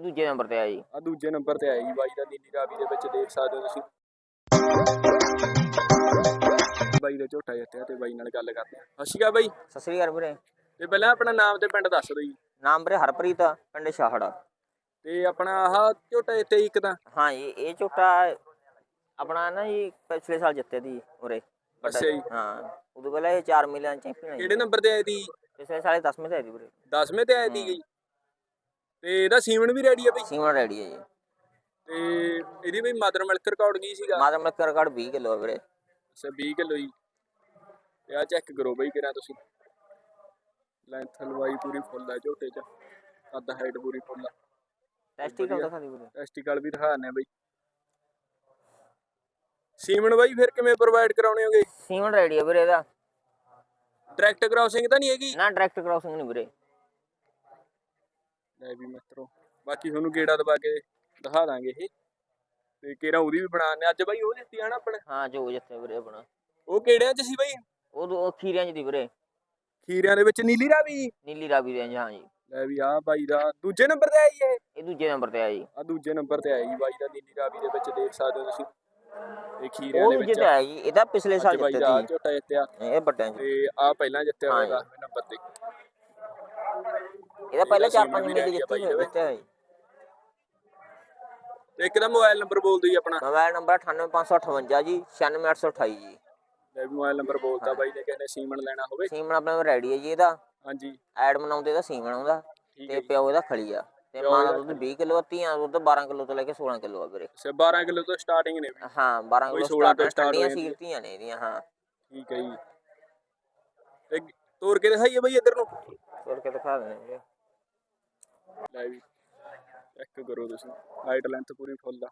ਇਹ ਦੂਜੇ ਨੰਬਰ ਤੇ ਜੀ। ਆ ਦੂਜੇ ਨੰਬਰ ਤੇ ਆਇਆ ਜੀ ਬਾਈ ਦਾ ਨੀਲੀ ਰਾਵੀ ਦੇ ਵਿੱਚ ਦੇਖ ਸਕਦੇ ਹੋ ਤੁਸੀਂ। ਬਾਈ ਦਾ ਝੋਟਾ ਜਿੱਤਿਆ ਤੇ ਬਾਈ ਨਾਲ ਗੱਲ ਕਰਦੇ ਆ ਸਤਿ ਸ਼੍ਰੀ ਅਕਾਲ ਬਾਈ। ਸਤਿ ਸ੍ਰੀ ਅਕਾਲ ਵੀਰੇ। ਤੇ ਪਹਿਲਾਂ ਆਪਣਾ ਨਾਮ ਤੇ ਪਿੰਡ ਦੱਸ ਦਿਓ ਜੀ। ਨਾਮ ਵੀਰੇ ਹਰਪ੍ਰੀਤ ਆ, ਪਿੰਡ ਸ਼ਾਹੜਾ। ਤੇ ਆਪਣਾ ਆਹ ਝੋਟਾ ਜਿੱਤੇ ਇੱਕ ਤਾਂ। ਹਾਂ ਜੀ ਇਹ ਝੋਟਾ ਆਪਣਾ ਨਾ ਜੀ ਪਿਛਲੇ ਸਾਲ ਜਿੱਤੇ ਦੀ ਉਰੇ। ਵੱਡਾ- ਅੱਛਾ ਜੀ। ਹਾਂ ਉਦੋਂ ਪਹਿਲਾਂ ਇਹ 4 ਮਿਲੀਅਨ ਚੈਂਪੀਅਨ ਹੈ ਜੀ। ਕਿਹੜੇ ਨੰਬਰ ਤੇ ਆਈ ਦੀ ਪਿਛਲੇ ਸਾਲ 10ਵੇਂ ਤੇ ਆਈ ਦੀ ਵੀਰੇ। 10ਵੇਂ ਤੇ ਆਈ ਦੀ ਗਈ। ਤੇ ਇਹਦਾ ਸੀਮਨ ਵੀ ਰੈਡੀ ਆ ਬਈ? ਸੀਮਨ ਰੈਡੀ ਹੈ ਜੀ। ਤੇ ਇਹਦੀ ਬਈ ਮਦਰ ਮਿਲਕ ਰਿਕਾਰਡ ਕੀ ਸੀਗਾ? ਮਾਦਰ ਮਲਕ ਰਿਕਾਰਡ 20 ਕਿਲੋ ਵੀਰੇ। ਅੱਛਾ 20 ਕਿਲੋ ਜੀ। ਤੇ ਆ ਚੈੱਕ ਕਰੋ ਬਈ ਕਿਰਾ ਤੁਸੀਂ। ਲੈਂਥ ਲਵਾਈ ਪੂਰੀ ਫੁੱਲ ਆ ਝੋਟੇ ਚ। ਕੱਦ ਹਾਈਟ ਪੂਰੀ ਫੁੱਲ ਆ। ਟੈਸਟੀਕਲ ਦਿਖਾ ਦੀ ਵੀਰੇ। ਟੈਸਟੀਕਲ ਵੀ ਦਿਖਾ ਆ ਬਈ। ਸੀਮਨ ਬਾਈ ਫਿਰ ਕਿਵੇਂ ਪ੍ਰੋਵਾਈਡ ਕਰਾਉਣੇ ਹੋਗੇ? ਸੀਮਨ ਰੈਡੀ ਹੈ ਵੀਰੇ ਇਹਦਾ। ਡਾਇਰੈਕਟ ਕ੍ਰਾਸਿੰਗ ਤਾਂ ਨਹੀਂ ਹੈਗੀ? ਨਾ ਡਾਇਰੈਕਟ ਕ੍ਰਾਸਿੰਗ ਨਹੀਂ ਵੀਰੇ। ਲੈ ਵੀ ਮਿੱਤਰੋ ਬਾਕੀ ਤੁਹਾਨੂੰ ਗੇੜਾ ਦਬਾ ਕੇ ਦਿਖਾ ਦਾਂਗੇ ਇਹ। ਤੇ ਕਿਹੜਾ ਉਹਦੀ ਵੀ ਬਣਾਉਂਦੇ ਅੱਜ ਬਾਈ ਉਹ ਦਿੱਤੀ ਹਨਾ ਆਪਣੇ? ਹਾਂ ਜੋ ਜਿੱਤੇ ਵੀਰੇ ਆਪਣਾ। ਉਹ ਕਿਹੜਿਆਂ ਚ ਸੀ ਬਾਈ? ਉਹ ਦੋ- ਉਹ ਖੀਰਿਆਂ ਚ ਦੀ ਵੀਰੇ। ਖੀਰਿਆਂ ਦੇ ਵਿੱਚ ਨੀਲੀ ਰਾਵੀ? ਨੀਲੀ ਰਾਵੀ ਰੇਂਜ ਹਾਂ ਜੀ। ਲੈ ਵੀ ਆ ਬਾਈ ਦਾ ਦੂਜੇ ਨੰਬਰ ਤੇ ਆਈ ਇਹ। ਇਹ ਦੂਜੇ ਨੰਬਰ ਤੇ ਜੀ ਆ ਦੂਜੇ ਨੰਬਰ ਤੇ ਆਈ ਜੀ ਬਾਈ ਦਾ ਨੀਲੀ ਰਾਵੀ ਦੇ ਵਿੱਚ ਦੇਖ ਸਕਦੇ ਹੋ ਤੁਸੀਂ। ਇਹ ਖੀਰਿਆਂ ਉਹ ਦੇ ਵਿੱਚ ਤੇ ਆਇਆ ਜੀ ਇਹਦਾ ਪਿਛਲੇ ਸਾਲ ਜਿੱਤੇ ਦਾ ਆਹ ਸੀ। ਝੋਟਾ ਜਿੱਤਿਆ। ਇਹ ਵੱਡਿਆਂ ਚ ਤੇ ਆ ਪਹਿਲਾਂ ਜਿੱਤਿਆ ਹੋਇਆ ਜੀ। 10ਵੇਂ ਨੰਬਰ ਤੇ। ਇਹਦਾ ਪਹਿਲਾਂ ਇਹਦਾ 4-5 ਸੀਮਨ ਵੀ ਮਿਲੇ ready ਆ ਜਿੱਤੇ ਬਾਈ ਦੇ ਹੋਏ ਜਿੱਤੇ ਹੋਏ ਤੇ ਇੱਕ ਦਾ ਮੋਬਾਈਲ ਨੰਬਰ ਬੋਲ ਦਿਓ ਜੀ ਆਪਣਾ। ਮੋਬਾਈਲ ਨੰਬਰ 98558 ਜੀ 96828 ਜੀ। ਲੈ ਵੀ ਮੋਬਾਈਲ ਨੰਬਰ ਬੋਲਤਾ ਬਾਈ ਨੇ ਕਹਿੰਦੇ ਸੀਮਨ ਲੈਣਾ ਹੋਵੇ। ਸੀਮਨ ਆਪਣਾ ਰੈਡੀ ਹੈ ਜੀ ਇਹਦਾ। ਹਾਂਜੀ। ਐਡ ਬਣਾਉਂਦੇ ਦਾ ਸੀਮਨ ਆਉਂਦਾ ਤੇ ਪਿਓ ਇਹਦਾ ਖਲੀ ਆ। ਤੇ ਮਾਂ ਦਾ ਦੁੱਧ 20 ਕਿਲੋ ਧੀਆਂ ਦੁੱਧ 12 ਕਿਲੋ ਤੋਂ ਲੈ ਕੇ 16 ਕਿਲੋ ਆ ਵੀਰੇ। ਅੱਛਾ 12 ਕਿਲੋ ਤੋਂ ਸਟਾਰਟਿੰਗ ਨੇ ਵੀ। ਹਾਂ 12 ਕੋਈ ਕਿਲੋ 16 ਤੋਂ ਸਟਾਰਟ start ਹੋ ਠੰਡੀਆਂ। ਸੀਰਤੀਆਂ ਨੇ ਇਹਦੀਆਂ ਹਾਂ। ਠੀਕ ਹੈ ਜੀ। ਤੋਰ ਕੇ ਦਿਖਾਈਏ ਬਾਈ ਇੱਧਰ ਨੂੰ। ਤੋੜ ਕੇ ਦਿਖਾ ਦਿੰਦੇ ਲੈ ਵੀ ਚੈੱਕ ਕਰੋ ਤੁਸੀਂ। ਹਾਈਟ ਲੈਂਥ ਪੂਰੀ ਫੁੱਲ ਆ।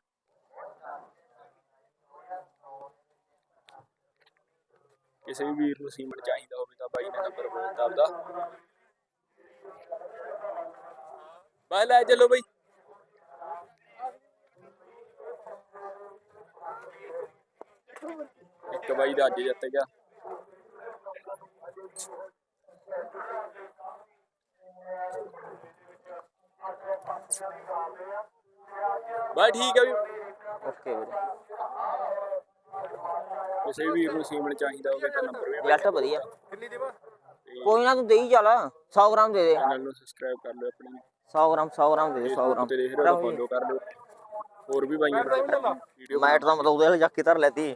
ਕਿਸੇ ਵੀ ਵੀਰ ਨੂੰ ਸੀਮਨ ਚਾਹੀਦਾ ਹੋਵੇ ਤਾਂ ਬਾਈ ਨੇ ਨੰਬਰ ਬੋਲਤਾ ਆਪਦਾ। ਬਾਈ, ਲੈ ਚੱਲੋ ਬਾਈ। ਇੱਕ ਬਾਈ ਦਾ ਅੱਜ ਜਿੱਤ ਬਾਈ ਠੀਕ ਹੈ ਵੀ। ਓਕੇ ਵੀਰੇ। ਕਿਸੇ ਵੀ ਵੀਰ ਨੂੰ ਸੀਮਨ ਚਾਹੀਦਾ ਹੋਵੇ ਤਾਂ ਨੰਬਰ ਵੀ ਰਿਜ਼ਲਟ ਵਧੀਆ। ਕਿੰਨੀ ਦੇਵਾ ਕੋਈ ਨਾ ਤੂੰ ਦੇਈ ਚੱਲ 100 ਗ੍ਰਾਮ ਦੇ ਦੇ। ਚੈਨਲ ਨੂੰ ਸਬਸਕ੍ਰਾਈਬ ਕਰ ਲਿਓ ਆਪਣੀ। 100 ਗ੍ਰਾਮ 100 ਗ੍ਰਾਮ ਦੇ ਦੇ 100 ਗ੍ਰਾਮ। ਫੋਲੋ ਕਰ ਲਿਓ। ਹੋਰ ਵੀ ਬਾਈਆਂ ਵੀਡੀਓ ਮੈਟ ਦਾ ਮਤਲਬ ਉਹਦੇ ਵਾਲੇ ਚੱਕ ਕੇ ਧਰ ਲੈਤੀ।